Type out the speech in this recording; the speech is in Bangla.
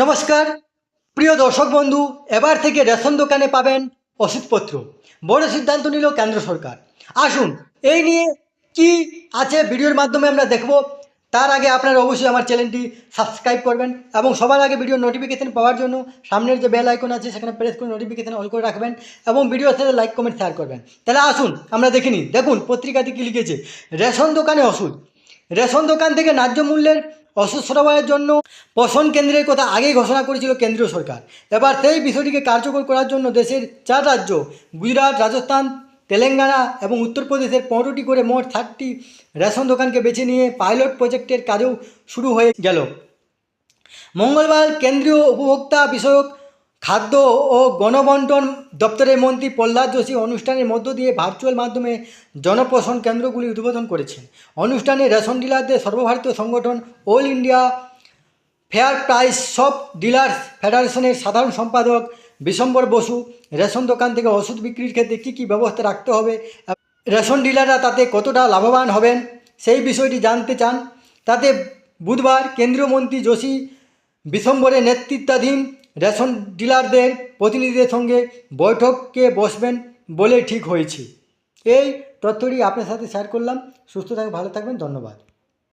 নমস্কার। প্রিয় দর্শক বন্ধু, এবার থেকে রেশন দোকানে পাবেন ওষুধপত্র। বড় সিদ্ধান্ত নিল কেন্দ্র সরকার। আসুন, এই নিয়ে কি আছে ভিডিওর মাধ্যমে আমরা দেখব। তার আগে আপনারা অবশ্যই আমার চ্যানেলটি সাবস্ক্রাইব করবেন এবং সবার আগে ভিডিও নোটিফিকেশন পাওয়ার জন্য সামনের যে বেল আইকন আছে, সেখানে প্রেস করে নোটিফিকেশন অল করে রাখবেন এবং ভিডিওর সাথে লাইক কমেন্ট শেয়ার করবেন। তাহলে আসুন, আমরা দেখিনি দেখুন, পত্রিকাতে কী লিখেছে? রেশন দোকানে ওষুধ। রেশন দোকান থেকে ন্যায্য মূল্যের সরবরাহের জন্য পোষণ কেন্দ্রের কথা আগেই ঘোষণা করেছিল কেন্দ্রীয় সরকার। এবার সেই বিষয়টিকে কার্যকর করার জন্য দেশের চার রাজ্য, গুজরাট, রাজস্থান, তেলেঙ্গানা এবং উত্তরপ্রদেশের পনেরোটি করে মোট ষাটটি রেশন দোকানকে বেছে নিয়ে পাইলট প্রজেক্টের কাজও শুরু হয়ে গেল। মঙ্গলবার কেন্দ্রীয় উপভোক্তা বিষয়ক খাদ্য ও গণবন্টন দপ্তরের মন্ত্রী প্রহ্লাদ যোশী অনুষ্ঠানের মধ্য দিয়ে ভার্চুয়াল মাধ্যমে জনপোষণ কেন্দ্রগুলি উদ্বোধন করেছেন। অনুষ্ঠানে রেশন ডিলারদের সর্বভারতীয় সংগঠন All India fair price shop dealers ফেডারেশনের সাধারণ সম্পাদক বিশম্বর বসু, রেশন দোকান থেকে ওষুধ বিক্রির ক্ষেত্রে কী কী ব্যবস্থা রাখতে হবে, রেশন ডিলাররা তাতে কতটা লাভবান হবেন সেই বিষয়টি জানতে চান। তাতে বুধবার কেন্দ্রীয় মন্ত্রী যোশী বিশম্বরের নেতৃত্বাধীন রেশন ডিলারদের প্রতিনিধিদের সঙ্গে বৈঠককে বসবেন বলে ঠিক হয়েছে। এই তথ্যটি আপনার সাথে শেয়ার করলাম। সুস্থ থাকবেন ভালো থাকবেন, ধন্যবাদ।